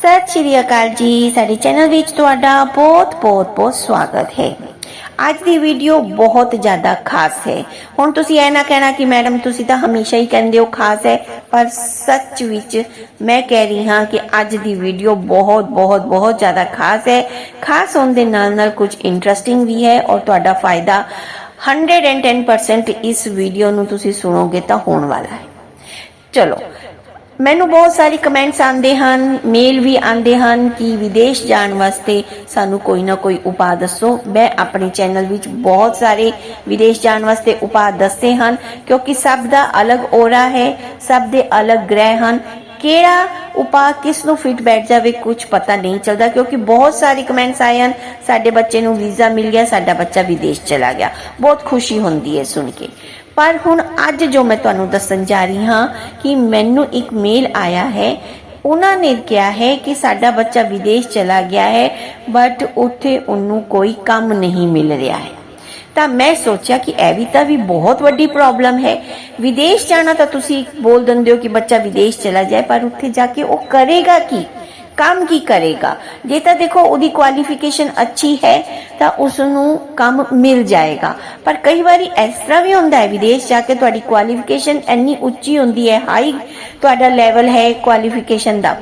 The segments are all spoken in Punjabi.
ਸਤਿ ਸ਼੍ਰੀ ਅਕਾਲ ਜੀ। ਸਾਡੇ ਚੈਨਲ ਵਿੱਚ ਤੁਹਾਡਾ ਬਹੁਤ ਬਹੁਤ ਬਹੁਤ ਸਵਾਗਤ ਹੈ। ਅੱਜ ਦੀ ਵੀਡੀਓ ਬਹੁਤ ਜ਼ਿਆਦਾ ਖਾਸ ਹੈ। ਹੁਣ ਤੁਸੀਂ ਇਹ ਨਾ ਕਹਿਣਾ ਕਿ ਮੈਡਮ ਤੁਸੀਂ ਤਾਂ ਹਮੇਸ਼ਾ ਹੀ ਕਹਿੰਦੇ ਹੋ ਖਾਸ ਹੈ, ਪਰ ਸੱਚ ਵਿੱਚ ਮੈਂ ਕਹਿ ਰਹੀ ਹਾਂ ਕਿ ਅੱਜ ਦੀ ਵੀਡੀਓ ਬਹੁਤ ਬਹੁਤ ਬਹੁਤ ਜ਼ਿਆਦਾ ਖਾਸ ਹੈ। ਖਾਸ ਹੋਣ ਦੇ ਨਾਲ ਨਾਲ ਕੁਝ ਇੰਟਰਸਟਿੰਗ ਵੀ ਹੈ ਔਰ ਤੁਹਾਡਾ ਫਾਇਦਾ 110% ਇਸ ਵੀਡੀਓ ਨੂੰ ਤੁਸੀਂ ਸੁਣੋਗੇ ਤਾਂ ਹੋਣ ਵਾਲਾ ਹੈ। ਚਲੋ ਮੈਨੂੰ ਬਹੁਤ ਸਾਰੇ ਕਮੈਂਟਸ ਆਉਂਦੇ ਹਨ ਮੇਲ ਵੀ ਆਉਂਦੇ ਹਨ ਕਿ ਵਿਦੇਸ਼ ਜਾਣ ਵਾਸਤੇ ਸਾਨੂੰ ਕੋਈ ਨਾ ਕੋਈ ਉਪਾਅ ਦੱਸੋ। ਮੈਂ ਆਪਣੇ ਚੈਨਲ ਵਿੱਚ ਬਹੁਤ ਸਾਰੇ ਵਿਦੇਸ਼ ਜਾਣ ਵਾਸਤੇ ਉਪਾਅ ਦੱਸੇ ਹਨ, ਕਿਉਂਕਿ ਸਭ ਦਾ ਅਲੱਗ ਔਰਾ ਹੈ, ਸਭ ਦੇ ਅਲੱਗ ਗ੍ਰਹਿ ਹਨ। ਕਿਹੜਾ ਉਪਾਅ ਕਿਸ ਨੂੰ ਫਿਟ ਬੈਠ ਜਾਵੇ ਕੁਝ ਪਤਾ ਨਹੀਂ ਚੱਲਦਾ, ਕਿਉਂਕਿ ਬਹੁਤ ਸਾਰੇ ਕਮੈਂਟਸ ਆਏ ਹਨ, ਸਾਡੇ ਬੱਚੇ ਨੂੰ ਵੀਜ਼ਾ ਮਿਲ ਗਿਆ, ਸਾਡਾ ਬੱਚਾ ਵਿਦੇਸ਼ ਚਲਾ ਗਿਆ। ਬਹੁਤ ਖੁਸ਼ੀ ਹੁੰਦੀ ਹੈ ਸੁਣ ਕੇ। ਪਰ ਹੁਣ ਅੱਜ ਜੋ ਮੈਂ ਤੁਹਾਨੂੰ ਦੱਸਣ ਜਾ ਰਹੀ ਹਾਂ ਕਿ ਮੈਨੂੰ ਇੱਕ ਮੇਲ ਆਇਆ ਹੈ। ਉਹਨਾਂ ਨੇ ਕਿਹਾ ਹੈ ਕਿ ਸਾਡਾ ਬੱਚਾ ਵਿਦੇਸ਼ ਚਲਾ ਗਿਆ ਹੈ ਬਟ ਉੱਥੇ ਉਹਨੂੰ ਕੋਈ ਕੰਮ ਨਹੀਂ ਮਿਲ ਰਿਹਾ ਹੈ। ਤਾਂ ਮੈਂ ਸੋਚਿਆ ਕਿ ਇਹ ਵੀ ਤਾਂ ਵੀ ਬਹੁਤ ਵੱਡੀ ਪ੍ਰੋਬਲਮ ਹੈ। ਵਿਦੇਸ਼ ਜਾਣਾ ਤਾਂ ਤੁਸੀਂ ਬੋਲ ਦਿੰਦੇ ਹੋ ਕਿ ਬੱਚਾ ਵਿਦੇਸ਼ ਚਲਾ ਜਾਏ, ਪਰ ਉੱਥੇ ਜਾ ਕੇ ਉਹ ਕਰੇਗਾ ਕੀ? ਕੰਮ ਕੀ ਕਰੇਗਾ? ਜੇ ਤਾਂ ਦੇਖੋ ਉਹਦੀ ਕੁਆਲੀਫਿਕੇਸ਼ਨ ਅੱਛੀ ਹੈ, ਤਾਂ ਉਸ ਨੂੰ ਕੰਮ ਮਿਲ ਜਾਏਗਾ। ਪਰ ਕਈ ਵਾਰੀ ਇਸ ਤਰ੍ਹਾਂ ਵੀ ਹੁੰਦਾ ਹੈ, ਵਿਦੇਸ਼ ਜਾ ਕੇ ਤੁਹਾਡੀ ਕੁਆਲੀਫਿਕੇਸ਼ਨ ਇੰਨੀ ਉੱਚੀ ਹੁੰਦੀ ਹੈ ਹਾਈ ਤੁਹਾਡਾ ਲੈਵਲ ਹੈ ਕੁਆਲੀਫਿਕੇਸ਼ਨ ਦਾ,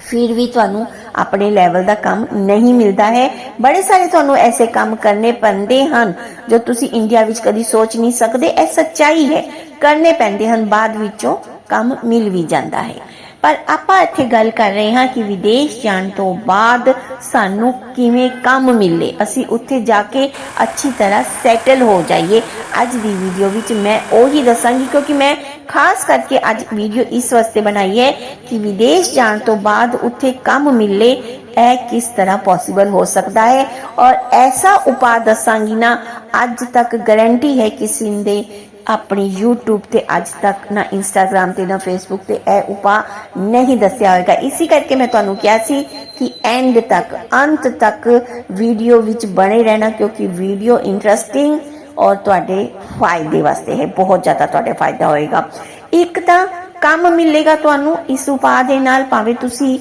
ਫਿਰ ਵੀ ਤੁਹਾਨੂੰ ਆਪਣੇ ਲੈਵਲ ਦਾ ਕੰਮ ਨਹੀਂ ਮਿਲਦਾ ਹੈ। ਬੜੇ ਸਾਰੇ ਤੁਹਾਨੂੰ ਐਸੇ ਕੰਮ ਕਰਨੇ ਪੈਂਦੇ ਹਨ, ਜੋ ਤੁਸੀਂ ਇੰਡੀਆ ਵਿੱਚ ਕਦੀ ਸੋਚ ਨਹੀਂ ਸਕਦੇ। ਇਹ ਸੱਚਾਈ ਹੈ, ਕਰਨੇ ਪੈਂਦੇ ਹਨ, ਬਾਅਦ ਵਿੱਚੋਂ ਕੰਮ ਮਿਲ ਵੀ ਜਾਂਦਾ ਹੈ। ਪਰ ਆਪਾਂ ਇੱਥੇ ਗੱਲ ਕਰ ਰਹੇ ਹਾਂ ਕਿ ਵਿਦੇਸ਼ ਜਾਣ ਤੋਂ ਬਾਅਦ ਸਾਨੂੰ ਕਿਵੇਂ ਕੰਮ ਮਿਲੇ। ਅਸੀਂ ਉੱਥੇ ਜਾ ਕੇ ਅੱਛੀ ਤਰ੍ਹਾਂ ਸੈਟਲ ਹੋ ਜਾਈਏ। ਅੱਜ ਦੀ ਵੀਡੀਓ ਵਿੱਚ ਮੈਂ ਉਹੀ ਦੱਸਾਂਗੀ ਕਿਉਂਕਿ ਮੈਂ ਖਾਸ ਕਰਕੇ ਅੱਜ ਵੀਡੀਓ ਇਸ ਵਾਸਤੇ ਬਣਾਈ ਹੈ ਕਿ ਵਿਦੇਸ਼ ਜਾਣ ਤੋਂ ਬਾਅਦ ਉੱਥੇ ਕੰਮ ਮਿਲੇ, ਇਹ ਕਿਸ ਤਰ੍ਹਾਂ ਪੋਸੀਬਲ ਹੋ ਸਕਦਾ ਹੈ। ਔਰ ਐਸਾ ਉਪਾਅ ਦੱਸਾਂਗੀ ਨਾ, ਅੱਜ ਤੱਕ ਗਾਰੰਟੀ ਹੈ ਕਿਸੇ ਦੇ ਆਪਣੀ YouTube ਤੇ ਅੱਜ ਤੱਕ, ਨਾ Instagram ਤੇ, ਨਾ Facebook ਤੇ ਇਹ ਉਪਾਅ ਨਹੀਂ ਦੱਸਿਆ ਹੋਏਗਾ। ਇਸੇ ਕਰਕੇ ਮੈਂ ਤੁਹਾਨੂੰ ਕਿਹਾ ਸੀ ਕਿ ਐਂਡ ਤੱਕ, ਅੰਤ ਤੱਕ ਵੀਡੀਓ ਵਿੱਚ ਬਣੇ ਰਹਿਣਾ, ਕਿਉਂਕਿ ਵੀਡੀਓ ਇੰਟਰਸਟਿੰਗ ਔਰ ਤੁਹਾਡੇ ਫਾਇਦੇ ਵਾਸਤੇ ਹੈ। ਬਹੁਤ ਜ਼ਿਆਦਾ ਤੁਹਾਡੇ ਫਾਇਦਾ ਹੋਏਗਾ। ਇੱਕ ਤਾਂ ਕੰਮ ਮਿਲੇਗਾ ਤੁਹਾਨੂੰ ਇਸ ਉਪਾਅ ਦੇ ਨਾਲ, ਭਾਵੇਂ ਤੁਸੀਂ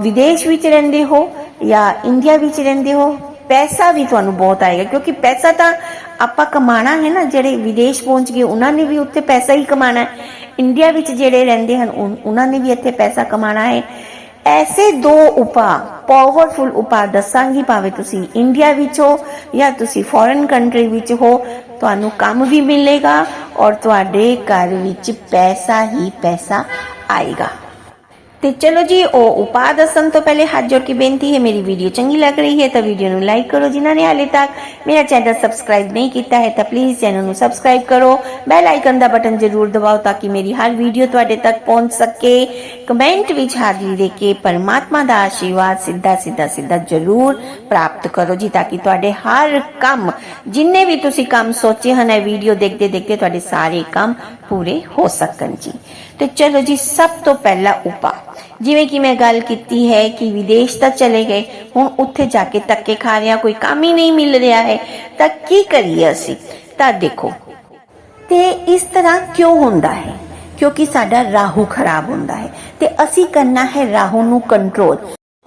ਵਿਦੇਸ਼ ਵਿੱਚ ਰਹਿੰਦੇ ਹੋ ਜਾਂ ਇੰਡੀਆ ਵਿੱਚ ਰਹਿੰਦੇ ਹੋ, ਪੈਸਾ ਵੀ ਤੁਹਾਨੂੰ ਬਹੁਤ ਆਏਗਾ, ਕਿਉਂਕਿ ਪੈਸਾ ਤਾਂ ਆਪਾਂ ਕਮਾਣਾ ਹੈ ਨਾ, ਜਿਹੜੇ ਵਿਦੇਸ਼ ਪਹੁੰਚ ਗਏ, ਉਹਨਾਂ ਨੇ ਵੀ ਉੱਥੇ ਪੈਸਾ ਹੀ ਕਮਾਣਾ ਹੈ। ਇੰਡੀਆ ਵਿੱਚ ਜਿਹੜੇ ਰਹਿੰਦੇ ਹਨ, ਉਨ- ਉਹਨਾਂ ਨੇ ਵੀ ਇੱਥੇ ਪੈਸਾ ਕਮਾਣਾ ਹੈ। ਐਸੇ ਦੋ ਉਪਾਅ ਪਾਵਰਫੁਲ ਉਪਾਅ ਦੱਸਾਂਗੀ ਭਾਵੇਂ ਤੁਸੀਂ ਇੰਡੀਆ ਵਿੱਚ ਹੋ ਜਾਂ ਤੁਸੀਂ ਫੋਰਨ ਕੰਟਰੀ ਵਿੱਚ ਹੋ, ਤੁਹਾਨੂੰ ਕੰਮ ਵੀ ਮਿਲੇਗਾ ਔਰ ਤੁਹਾਡੇ ਘਰ ਵਿੱਚ ਪੈਸਾ ਹੀ ਪੈਸਾ ਆਏਗਾ। ਤੇ ਚਲੋ ਜੀ, ਉਹ ਉਪਾਅ ਦੱਸਣ ਤੋਂ ਪਹਿਲੇ ਹੱਥ ਜੋੜ ਕੇ ਬੇਨਤੀ ਹੈ, ਮੇਰੀ ਵੀਡੀਓ ਚੰਗੀ ਲੱਗ ਰਹੀ ਹੈ ਤਾਂ ਵੀਡੀਓ ਨੂੰ ਲਾਈਕ ਕਰੋ ਜਿਨ੍ਹਾਂ ਨੇ ਹਾਲੇ ਤੱਕ ਮੇਰਾ ਚੈਨਲ ਸਬਸਕ੍ਰਾਈਬ ਨਹੀਂ ਕੀਤਾ ਹੈ ਤਾਂ ਪਲੀਜ਼ ਚੈਨਲ ਨੂੰ ਸਬਸਕ੍ਰਾਈਬ ਕਰੋ। ਬੈਲ ਆਈਕਨ ਦਾ ਬਟਨ ਜ਼ਰੂਰ ਦਬਾਓ ਤਾਂ ਕਿ ਮੇਰੀ ਹਰ ਵੀਡੀਓ ਤੁਹਾਡੇ ਤੱਕ ਪਹੁੰਚ ਸਕੇ। ਕਮੈਂਟ ਵਿੱਚ ਹਾਜ਼ਰੀ ਦੇ ਕੇ ਪਰਮਾਤਮਾ ਦਾ ਆਸ਼ੀਰਵਾਦ ਸਿੱਧਾ ਸਿੱਧਾ ਸਿੱਧਾ ਜ਼ਰੂਰ ਪ੍ਰਾਪਤ ਕਰੋ ਜੀ ਤਾਂ ਕਿ ਤੁਹਾਡੇ ਹਰ ਕੰਮ, ਜਿੰਨੇ ਵੀ ਤੁਸੀਂ ਕੰਮ ਸੋਚੇ ਹਨ, ਇਹ ਵੀਡੀਓ ਦੇਖਦੇ ਦੇਖਦੇ ਤੁਹਾਡੇ ਸਾਰੇ ਕੰਮ ਪੂਰੇ ਹੋ ਸਕਣ ਜੀ। ਤੇ ਚਲੋ ਜੀ, ਸਭ ਤੋਂ ਪਹਿਲਾ ਉਪਾਅ। ਜਿਵੇਂ ਕਿ ਮੈਂ ਗੱਲ ਕੀਤੀ ਹੈ ਕਿ ਵਿਦੇਸ਼ ਤਾਂ ਚਲੇ ਗਏ, ਹੁਣ ਉੱਥੇ ਜਾ ਕੇ ਧੱਕੇ ਖਾ ਰਿਹਾ, ਕੋਈ ਕੰਮ ਹੀ ਨਹੀਂ ਮਿਲ ਰਿਹਾ ਹੈ, ਤਾਂ ਕੀ ਕਰੀਏ ਅਸੀਂ? ਤਾਂ ਦੇਖੋ, ਤੇ ਇਸ ਤਰ੍ਹਾਂ ਕਿਉਂ ਹੁੰਦਾ ਹੈ? ਕਿਉਂਕਿ ਸਾਡਾ ਰਾਹੂ ਖਰਾਬ ਹੁੰਦਾ ਹੈ, ਤੇ ਅਸੀਂ ਕਰਨਾ ਹੈ ਰਾਹੂ ਨੂੰ ਕੰਟਰੋਲ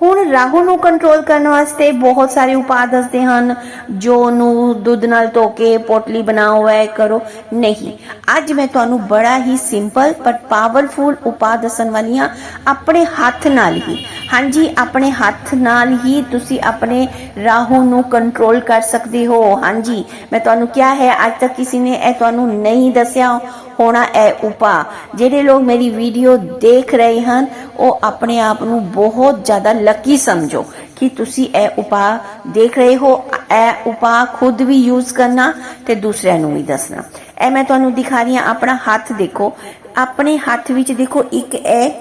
ਹੁਣ ਰਾਹੂ ਨੂੰ ਕੰਟਰੋਲ ਕਰਨ ਵਾਸਤੇ ਬਹੁਤ ਸਾਰੇ ਉਪਾਅ ਦੱਸਦੇ ਹਨ। ਜੋ ਨੂੰ ਦੁੱਧ ਨਾਲ ਧੋ ਕੇ ਪੋਟਲੀ ਬਣਾਓ, ਐ ਕਰੋ। ਨਹੀਂ, ਅੱਜ ਮੈਂ ਤੁਹਾਨੂੰ ਬੜਾ ਹੀ ਸਿੰਪਲ ਪਰ ਪਾਵਰਫੁਲ ਉਪਾਅ ਦੱਸਣ ਵਾਲੀ ਹਾਂ। ਆਪਣੇ ਹੱਥ ਨਾਲ ਹੀ। ਹਾਂਜੀ, ਆਪਣੇ ਹੱਥ ਨਾਲ ਹੀ ਤੁਸੀਂ ਆਪਣੇ ਰਾਹੂ ਨੂੰ ਕੰਟਰੋਲ ਕਰ ਸਕਦੇ ਹੋ। ਹਾਂਜੀ, ਮੈਂ ਤੁਹਾਨੂੰ ਕਿਹਾ ਹੈ, ਅੱਜ ਤੱਕ ਕਿਸੇ ਨੇ ਇਹ ਤੁਹਾਨੂੰ ਨਹੀਂ ਦੱਸਿਆ। ਹੋਣਾ ਇਹ ਉਪਾਅ। ਜਿਹੜੇ ਲੋਕ ਮੇਰੀ ਵੀਡੀਓ ਦੇਖ ਰਹੇ ਹਨ, ਉਹ ਆਪਣੇ ਆਪ ਨੂੰ ਬਹੁਤ ਜ਼ਿਆਦਾ ਲੱਕੀ ਸਮਝੋ ਕਿ ਤੁਸੀਂ ਇਹ ਉਪਾਅ ਦੇਖ ਰਹੇ ਹੋ। ਇਹ ਉਪਾਅ ਖੁਦ ਵੀ ਯੂਜ਼ ਕਰਨਾ ਤੇ ਦੂਸਰਿਆਂ ਨੂੰ ਵੀ ਦੱਸਣਾ। ਇਹ ਮੈਂ ਤੁਹਾਨੂੰ ਦਿਖਾ ਰਹੀ ਹਾਂ, ਆਪਣਾ ਹੱਥ ਦੇਖੋ। ਆਪਣੇ ਹੱਥ ਵਿੱਚ ਦੇਖੋ, ਇੱਕ ਇਹ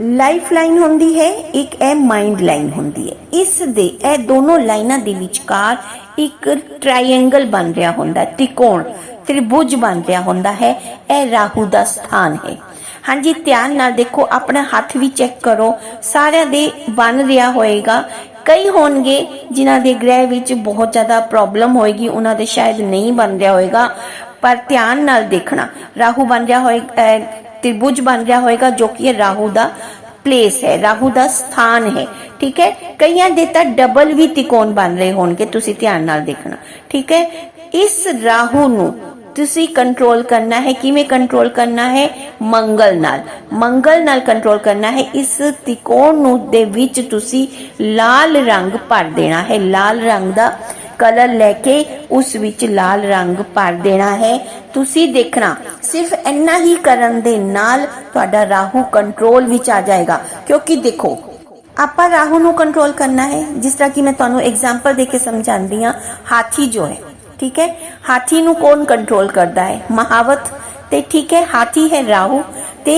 ਲਾਈਫ ਲਾਈਨ ਹੁੰਦੀ ਹੈ, ਇੱਕ ਇਹ ਮਾਈਂਡ ਲਾਈਨ ਹੁੰਦੀ ਹੈ। ਇਸ ਦੇ, ਇਹ ਦੋਨੋਂ ਲਾਈਨਾਂ ਦੇ ਵਿਚਕਾਰ ਇੱਕ ਟ੍ਰਾਇੰਗਲ ਬਣ ਰਿਹਾ ਹੁੰਦਾ, ਤਿਕੋਣ। ਤ੍ਰਿਭੁਜ ਬਣ ਰਿਹਾ ਹੁੰਦਾ ਹੈ। ਇਹ ਰਾਹੂ ਦਾ ਸਥਾਨ ਹੈ। ਹਾਂਜੀ, ਧਿਆਨ ਨਾਲ ਦੇਖੋ, ਆਪਣਾ ਹੱਥ ਵੀ ਚੈੱਕ ਕਰੋ। ਸਾਰਿਆਂ ਦੇ ਬਣ ਰਿਹਾ ਹੋਏਗਾ। ਕਈ ਹੋਣਗੇ ਜਿਨ੍ਹਾਂ ਦੇ ਗ੍ਰਹਿ ਵਿੱਚ ਬਹੁਤ ਜ਼ਿਆਦਾ ਪ੍ਰੋਬਲਮ ਹੋਏਗੀ, ਉਹਨਾਂ ਦੇ ਸ਼ਾਇਦ ਨਹੀਂ ਬਣ ਰਿਹਾ ਹੋਏਗਾ। ਪਰ ਧਿਆਨ ਨਾਲ ਦੇਖਣਾ ਰਾਹੂ ਬਣ ਰਿਹਾ ਹੋਏਗਾ ਤ੍ਰਿਭੁਜ ਬਣ ਰਿਹਾ ਹੋਏਗਾ, ਜੋ ਕਿ ਹੈ ਰਾਹੂ ਦਾ ਪਲੇਸ ਹੈ ਰਾਹੂ ਦਾ ਸਥਾਨ ਹੈ। ਠੀਕ ਹੈ? ਕਈਆਂ ਦੇ ਤਾਂ ਡਬਲ ਵੀ ਤਿਕੋਣ ਬਣ ਰਹੇ ਹੋਣਗੇ, ਤੁਸੀਂ ਧਿਆਨ ਨਾਲ ਦੇਖਣਾ। ਠੀਕ ਹੈ? ਇਸ ਰਾਹੂ ਨੂੰ ਤੁਸੀਂ ਕੰਟਰੋਲ ਕਰਨਾ ਹੈ, ਕਿਵੇਂ ਕੰਟਰੋਲ ਕਰਨਾ ਹੈ? ਮੰਗਲ ਨਾਲ। ਮੰਗਲ ਨਾਲ ਕੰਟਰੋਲ ਕਰਨਾ ਹੈ, ਇਸ ਤਿਕੋਣ ਨੂੰ ਦੇ ਵਿੱਚ ਤੁਸੀਂ ਲਾਲ ਰੰਗ ਭਰ ਦੇਣਾ ਹੈ। ਲਾਲ ਰੰਗ ਦਾ ਕਲਰ ਲੈ ਕੇ ਉਸ ਵਿੱਚ ਲਾਲ ਰੰਗ ਭਰ ਦੇਣਾ ਹੈ। ਤੁਸੀਂ ਦੇਖਣਾ, ਸਿਰਫ ਇੰਨਾ ਹੀ ਕਰਨ ਦੇ ਨਾਲ ਤੁਹਾਡਾ ਰਾਹੂ ਕੰਟਰੋਲ ਵਿੱਚ ਆ ਜਾਏਗਾ। ਕਿਉਂਕਿ ਦੇਖੋ, ਆਪਾਂ ਰਾਹੂ ਨੂੰ ਕੰਟਰੋਲ ਕਰਨਾ ਹੈ। ਜਿਸ ਤਰ੍ਹਾਂ ਕਿ ਮੈਂ ਤੁਹਾਨੂੰ ਐਗਜ਼ਾਮਪਲ ਦੇ ਕੇ ਸਮਝਾਉਂਦੀ ਹਾਂ, ਹਾਥੀ ਜੋ ਹੈ। ਠੀਕ ਹੈ ਹਾਥੀ ਨੂੰ ਕੌਣ ਕੰਟਰੋਲ ਕਰਦਾ ਹੈ ਮਹਾਵਤ ਤੇ ਠੀਕ ਹੈ ਹਾਥੀ ਹੈ ਰਾਹੂ ਤੇ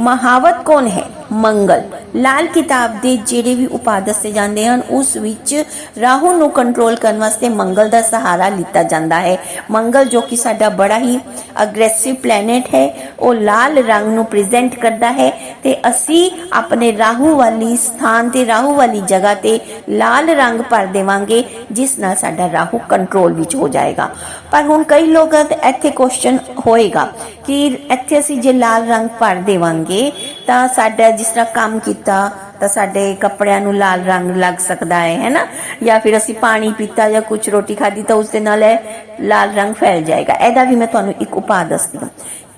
ਮਹਾਵਤ ਕੌਣ ਹੈ ਮੰਗਲ। ਲਾਲ ਕਿਤਾਬ ਦੇ ਜਿਹੜੇ ਵੀ ਉਪਾਅ ਦੱਸੇ ਜਾਂਦੇ ਹਨ, ਉਸ ਵਿੱਚ ਰਾਹੂ ਨੂੰ ਕੰਟਰੋਲ ਕਰਨ ਵਾਸਤੇ ਮੰਗਲ ਦਾ ਸਹਾਰਾ ਲਿੱਤਾ ਜਾਂਦਾ ਹੈ। ਮੰਗਲ ਜੋ ਕਿ ਸਾਡਾ ਬੜਾ ਹੀ ਅਗਰੈਸਿਵ ਪਲੈਨਟ ਹੈ, ਉਹ ਲਾਲ ਰੰਗ ਨੂੰ ਪ੍ਰੈਜ਼ੈਂਟ ਕਰਦਾ ਹੈ ਤੇ ਅਸੀਂ ਆਪਣੇ ਰਾਹੂ ਵਾਲੀ ਸਥਾਨ ਤੇ, ਰਾਹੂ ਵਾਲੀ ਜਗ੍ਹਾ ਤੇ ਲਾਲ ਰੰਗ ਭਰ ਦੇਵਾਂਗੇ, ਜਿਸ ਨਾਲ ਸਾਡਾ ਰਾਹੂ ਕੰਟਰੋਲ ਵਿੱਚ ਹੋ ਜਾਏਗਾ। ਪਰ ਹੁਣ ਕਈ ਲੋਕਾਂ ਦਾ ਇੱਥੇ ਕੁਐਸਚਨ ਹੋਏਗਾ ਕਿ ਇੱਥੇ ਅਸੀਂ ਜੇ ਲਾਲ ਰੰਗ ਭਰ ਦੇਵਾਂਗੇ, ਤਾਂ ਸਾਡਾ ਜਿਸ ਤਰ੍ਹਾਂ ਕੰਮ ਕੀਤਾ, ਤਾਂ ਸਾਡੇ ਕੱਪੜਿਆਂ ਨੂੰ ਲਾਲ ਰੰਗ ਲੱਗ ਸਕਦਾ ਹੈ ਹੈਨਾ ਜਾਂ ਫਿਰ ਅਸੀਂ ਪਾਣੀ ਪੀਤਾ ਜਾਂ ਕੁਝ ਰੋਟੀ ਖਾਧੀ, ਤਾਂ ਉਸ ਦੇ ਨਾਲ ਇਹ ਲਾਲ ਰੰਗ ਫੈਲ ਜਾਏਗਾ। ਇਹਦਾ ਵੀ ਮੈਂ ਤੁਹਾਨੂੰ ਇੱਕ ਉਪਾਅ ਦੱਸਦੀ ਹਾਂ।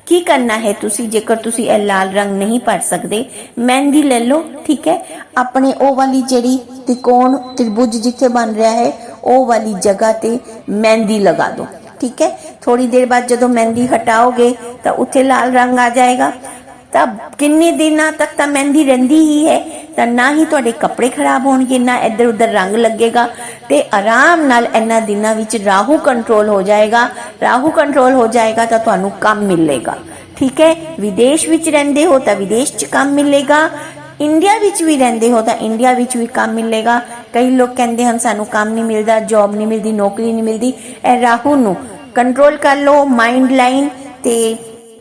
ਕੀ ਕਰਨਾ ਹੈ ਤੁਸੀਂ? ਜੇਕਰ ਤੁਸੀਂ ਇਹ ਲਾਲ ਰੰਗ ਨਹੀਂ ਭਰ ਸਕਦੇ, ਮਹਿੰਦੀ ਲੈ ਲਓ, ਠੀਕ ਹੈ? ਆਪਣੇ ਉਹ ਵਾਲੀ ਜਿਹੜੀ ਤਿਕੋਣ ਤ੍ਰਿਭੁਜ ਜਿੱਥੇ ਬਣ ਰਿਹਾ ਹੈ, ਉਹ ਵਾਲੀ ਜਗ੍ਹਾ ਤੇ ਮਹਿੰਦੀ ਲਗਾ ਦਿਓ, ਠੀਕ ਹੈ? ਥੋੜੀ ਦੇਰ ਬਾਅਦ ਜਦੋਂ ਮਹਿੰਦੀ ਹਟਾਓਗੇ, ਤਾਂ ਉੱਥੇ ਲਾਲ ਰੰਗ ਆ ਜਾਏਗਾ। ਤਾਂ ਕਿੰਨੇ ਦਿਨਾਂ ਤੱਕ ਤਾਂ ਮਹਿੰਦੀ ਰਹਿੰਦੀ ਹੀ ਹੈ, ਤਾਂ ਨਾ ਹੀ ਤੁਹਾਡੇ ਕੱਪੜੇ ਖਰਾਬ ਹੋਣਗੇ, ਨਾ ਇੱਧਰ ਉੱਧਰ ਰੰਗ ਲੱਗੇਗਾ ਤੇ ਆਰਾਮ ਨਾਲ ਇਹਨਾਂ ਦਿਨਾਂ ਵਿੱਚ ਰਾਹੂ ਕੰਟਰੋਲ ਹੋ ਜਾਏਗਾ। ਰਾਹੂ ਕੰਟਰੋਲ ਹੋ ਜਾਏਗਾ ਤਾਂ ਤੁਹਾਨੂੰ ਕੰਮ ਮਿਲੇਗਾ। ਠੀਕ ਹੈ? ਵਿਦੇਸ਼ ਵਿੱਚ ਰਹਿੰਦੇ ਹੋ ਤਾਂ ਵਿਦੇਸ਼ 'ਚ ਕੰਮ ਮਿਲੇਗਾ। ਇੰਡੀਆ ਵਿੱਚ ਵੀ ਰਹਿੰਦੇ ਹੋ ਤਾਂ ਇੰਡੀਆ ਵਿੱਚ ਵੀ ਕੰਮ ਮਿਲੇਗਾ। ਕਈ ਲੋਕ ਕਹਿੰਦੇ ਹਨ, ਸਾਨੂੰ ਕੰਮ ਨਹੀਂ ਮਿਲਦਾ ਜੌਬ ਨਹੀਂ ਮਿਲਦੀ, ਨੌਕਰੀ ਨਹੀਂ ਮਿਲਦੀ। ਇਹ ਰਾਹੂ ਨੂੰ ਕੰਟਰੋਲ ਕਰ ਲਓ ਮਾਈਂਡ ਲਾਈਨ ਤੇ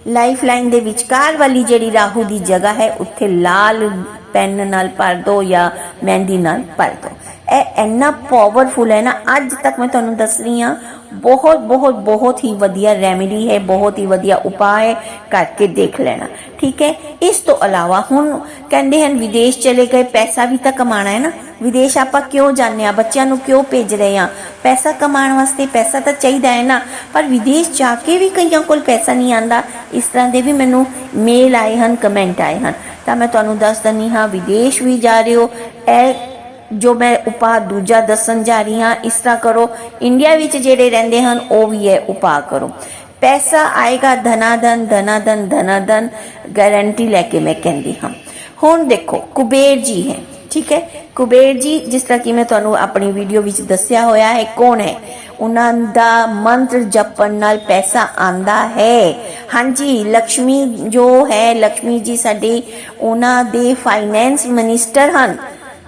ਲਾਈਫ ਲਾਈਨ ਦੇ ਵਿਚਕਾਰ ਵਾਲੀ ਜਿਹੜੀ ਰਾਹੂ ਦੀ ਜਗ੍ਹਾ ਹੈ, ਉੱਥੇ ਲਾਲ ਪੈਨ ਨਾਲ ਭਰ ਦੋ ਜਾਂ ਮਹਿੰਦੀ ਨਾਲ ਭਰ ਦੋ। ਇਹ ਇੰਨਾ ਪਾਵਰਫੁਲ ਹੈ ਨਾ, ਅੱਜ ਤੱਕ ਮੈਂ ਤੁਹਾਨੂੰ ਦੱਸ ਰਹੀ ਹਾਂ, ਬਹੁਤ ਬਹੁਤ ਬਹੁਤ ਹੀ ਵਧੀਆ ਰੈਮੇਡੀ ਹੈ, ਬਹੁਤ ਹੀ ਵਧੀਆ ਉਪਾਅ ਕਰਕੇ ਦੇਖ ਲੈਣਾ, ਠੀਕ ਹੈ? ਇਸ ਤੋਂ ਇਲਾਵਾ ਹੁਣ ਕਹਿੰਦੇ ਹਨ, ਵਿਦੇਸ਼ ਚਲੇ ਗਏ, ਪੈਸਾ ਵੀ ਤਾਂ ਕਮਾਣਾ ਹੈ ਨਾ, ਵਿਦੇਸ਼ ਆਪਾਂ ਕਿਉਂ ਜਾਂਦੇ ਆ ਬੱਚਿਆਂ ਨੂੰ ਕਿਉਂ ਭੇਜ ਰਹੇ ਆ ਪੈਸਾ ਕਮਾਉਣ ਵਾਸਤੇ ਪੈਸਾ ਤਾਂ ਚਾਹੀਦਾ ਹੈ ਨਾ, ਪਰ ਵਿਦੇਸ਼ ਜਾ ਕੇ ਵੀ ਕਈਆਂ ਕੋਲ ਪੈਸਾ ਨਹੀਂ ਆਂਦਾ ਇਸ ਤਰ੍ਹਾਂ ਦੇ ਵੀ ਮੈਨੂੰ ਮੇਲ ਆਏ ਹਨ ਕਮੈਂਟ ਆਏ ਹਨ, ਤਾਂ ਮੈਂ ਤੁਹਾਨੂੰ ਦੱਸ ਦਿੰਨੀ ਹਾਂ, ਵਿਦੇਸ਼ ਵੀ ਜਾ ਰਹੇ ਹੋ, ਇਹ ਜੋ ਮੈਂ ਉਪਾਅ ਦੂਜਾ ਦੱਸਣ ਜਾ ਰਹੀ ਹਾਂ, ਇਸ ਤਰ੍ਹਾਂ ਕਰੋ। ਇੰਡੀਆ ਵਿੱਚ ਜਿਹੜੇ ਰਹਿੰਦੇ ਹਨ, ਉਹ ਵੀ ਇਹ ਉਪਾਅ ਕਰੋ। ਪੈਸਾ ਆਏਗਾ ਧਨਾ ਧਨ ਧਨਾ ਧਨ ਧਨਾ ਧਨ ਗਾਰੰਟੀ ਲੈ ਕੇ ਮੈਂ ਕਹਿੰਦੀ ਹਾਂ। ਹੁਣ ਦੇਖੋ, ਕੁਬੇਰ ਜੀ ਹੈ, ਠੀਕ ਹੈ? ਕੁਬੇਰ ਜੀ, ਜਿਸ ਤਰ੍ਹਾਂ ਕਿ ਮੈਂ ਤੁਹਾਨੂੰ ਆਪਣੀ ਵੀਡੀਓ ਵਿੱਚ ਦੱਸਿਆ ਹੋਇਆ ਹੈ, ਕੌਣ ਹੈ? ਉਹਨਾਂ ਦਾ ਮੰਤਰ ਜਪਣ ਨਾਲ ਪੈਸਾ ਆਂਦਾ ਹੈ। ਹਾਂਜੀ ਲక్ష్ਮੀ ਜੋ ਹੈ ਲక్ష్ਮੀ ਜੀ ਸਾਡੇ ਉਹਨਾਂ ਦੇ ਫਾਈਨੈਂਸ ਮਿਨਿਸਟਰ ਹਨ।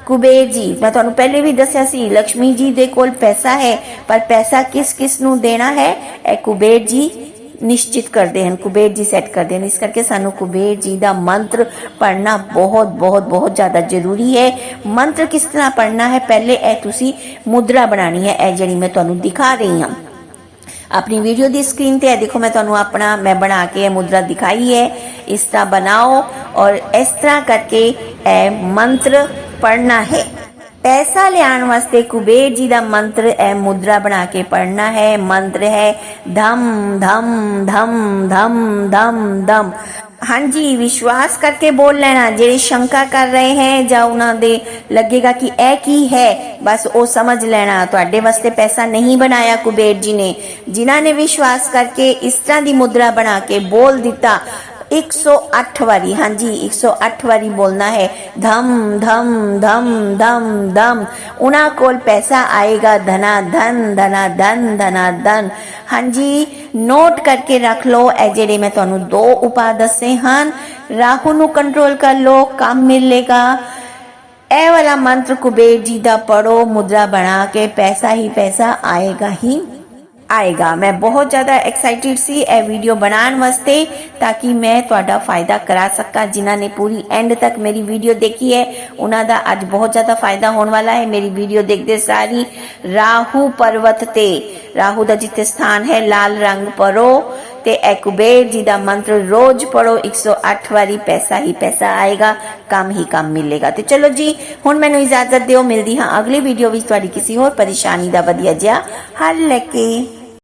ਕੁਬੇਰ ਜੀ, ਮੈਂ ਤੁਹਾਨੂੰ ਪਹਿਲੇ ਵੀ ਦੱਸਿਆ ਸੀ ਲక్ష్ਮੀ ਜੀ ਦੇ ਕੋਲ ਪੈਸਾ ਹੈ, ਪਰ ਪੈਸਾ ਕਿਸ ਕਿਸ ਨੂੰ ਦੇਣਾ ਹੈ, ਇਹ ਕੁਬੇਰ ਜੀ ਨਿਸ਼ਚਿਤ ਕਰਦੇ ਹਨ, ਕੁਬੇਰ ਜੀ ਸੈੱਟ ਕਰਦੇ ਹਨ। ਇਸ ਕਰਕੇ ਸਾਨੂੰ ਕੁਬੇਰ ਜੀ ਦਾ ਮੰਤਰ ਪੜਨਾ ਬਹੁਤ ਬਹੁਤ ਬਹੁਤ ਜ਼ਿਆਦਾ ਜ਼ਰੂਰੀ ਹੈ। ਮੰਤਰ ਕਿਸ ਤਰ੍ਹਾਂ ਪੜਨਾ ਹੈ? ਪਹਿਲੇ ਇਹ ਤੁਸੀਂ ਮੁਦਰਾ ਬਣਾਣੀ ਹੈ, ਇਹ ਜਿਹੜੀ ਮੈਂ ਤੁਹਾਨੂੰ ਦਿਖਾ ਰਹੀ ਹਾਂ। ਆਪਣੀ ਵੀਡੀਓ ਦੀ ਸਕਰੀਨ ਤੇ ਇਹ ਦੇਖੋ, ਮੈਂ ਤੁਹਾਨੂੰ ਆਪਣਾ, ਮੈਂ ਬਣਾ ਕੇ ਇਹ ਮੁਦਰਾ ਦਿਖਾਈ ਹੈ। ਇਸ ਤਰ੍ਹਾਂ ਬਣਾਓ ਔਰ ਇਸ ਤਰ੍ਹਾਂ ਕਰਕੇ ਇਹ ਮੰਤਰ ਪੜਨਾ ਹੈ। ਪੈਸਾ ਲਿਆਉਣ ਵਾਸਤੇ ਕੁਬੇਰ ਜੀ ਦਾ ਮੰਤਰ ਇਹ ਮੁਦਰਾ ਬਣਾ ਕੇ ਪੜਨਾ ਹੈ। ਮੰਤਰ ਹੈ, ਧਮ ਧਮ ਧਮ ਧਮ ਧਮ ਧਮ। ਹਾਂਜੀ, ਵਿਸ਼ਵਾਸ ਕਰਕੇ ਬੋਲ ਲੈਣਾ। ਜਿਹੜੇ ਸ਼ੰਕਾ ਕਰ ਰਹੇ ਹੈ ਜਾਂ ਉਹਨਾਂ ਦੇ ਲੱਗੇਗਾ ਕਿ ਇਹ ਕੀ ਹੈ, ਬਸ ਉਹ ਸਮਝ ਲੈਣਾ। ਤੁਹਾਡੇ ਵਾਸਤੇ ਪੈਸਾ ਨਹੀਂ ਬਣਾਇਆ ਕੁਬੇਰ ਜੀ ਨੇ। ਜਿਨ੍ਹਾਂ ਨੇ ਵਿਸ਼ਵਾਸ ਕਰਕੇ ਇਸ ਤਰ੍ਹਾਂ ਦੀ ਮੁਦਰਾ ਬਣਾ ਕੇ ਬੋਲ ਦਿੱਤਾ 108 ਵਾਰੀ, ਹਾਂਜੀ 108 ਵਾਰੀ ਬੋਲਣਾ ਹੈ। ਧਮ ਧਮ ਧਮ ਧਮ ਧਮ। ਉਹਨਾਂ ਕੋਲ ਪੈਸਾ ਆਏਗਾ, ਧਨਾ, ਧਨ ਧਨਾ ਧਨ ਧਨਾ, ਧਨ। ਹਾਂਜੀ ਨੋਟ ਕਰਕੇ ਰੱਖ ਲਓ, ਇਹ ਜਿਹੜੇ ਮੈਂ ਤੁਹਾਨੂੰ ਦੋ ਉਪਾਅ ਦੱਸੇ ਹਨ। ਰਾਹੂ ਨੂੰ ਕੰਟਰੋਲ ਕਰ ਲਓ, ਕੰਮ ਮਿਲੇਗਾ। ਇਹ ਵਾਲਾ ਮੰਤਰ ਕੁਬੇਰ ਜੀ ਦਾ ਪੜੋ ਮੁਦਰਾ ਬਣਾ ਕੇ ਪੈਸਾ ਹੀ ਪੈਸਾ ਆਏਗਾ ਹੀ ਆਏਗਾ। ਮੈਂ ਬਹੁਤ ਜ਼ਿਆਦਾ ਐਕਸਾਈਟਿਡ ਸੀ ਇਹ ਵੀਡੀਓ ਬਣਾਉਣ ਵਾਸਤੇ ਤਾਂ ਕਿ ਮੈਂ ਤੁਹਾਡਾ ਫਾਇਦਾ ਕਰਾ ਸਕਾਂ। ਜਿਨ੍ਹਾਂ ਨੇ ਪੂਰੀ ਐਂਡ ਤੱਕ ਮੇਰੀ ਵੀਡੀਓ ਦੇਖੀ ਹੈ, ਉਹਨਾਂ ਦਾ ਅੱਜ ਬਹੁਤ ਜ਼ਿਆਦਾ ਫਾਇਦਾ ਹੋਣ ਵਾਲਾ ਹੈ। ਮੇਰੀ ਵੀਡੀਓ ਦੇਖਦੇ ਸਾਰੀ ਰਾਹੂ ਪਰਵਤ ਤੇ। ਰਾਹੂ ਦਾ ਜਿੱਥੇ ਸਥਾਨ ਹੈ, ਲਾਲ ਰੰਗ ਪਰੋ ਤੇ ਇਹ ਕੁਬੇਰ ਜੀ ਦਾ ਮੰਤਰ ਰੋਜ਼ ਪੜੋ 108 ਵਾਰੀ ਪੈਸਾ ਹੀ ਪੈਸਾ ਆਏਗਾ, ਕੰਮ ਹੀ ਕੰਮ ਮਿਲੇਗਾ। ਤੇ ਚਲੋ ਜੀ, ਹੁਣ ਮੈਨੂੰ ਇਜਾਜ਼ਤ ਦਿਓ। ਮਿਲਦੀ ਹਾਂ ਅਗਲੀ ਵੀਡੀਓ ਵਿੱਚ ਤੁਹਾਡੀ ਕਿਸੇ ਹੋਰ ਪਰੇਸ਼ਾਨੀ ਦਾ ਵਧੀਆ ਜਿਹਾ ਹੱਲ ਲੈ ਕੇ।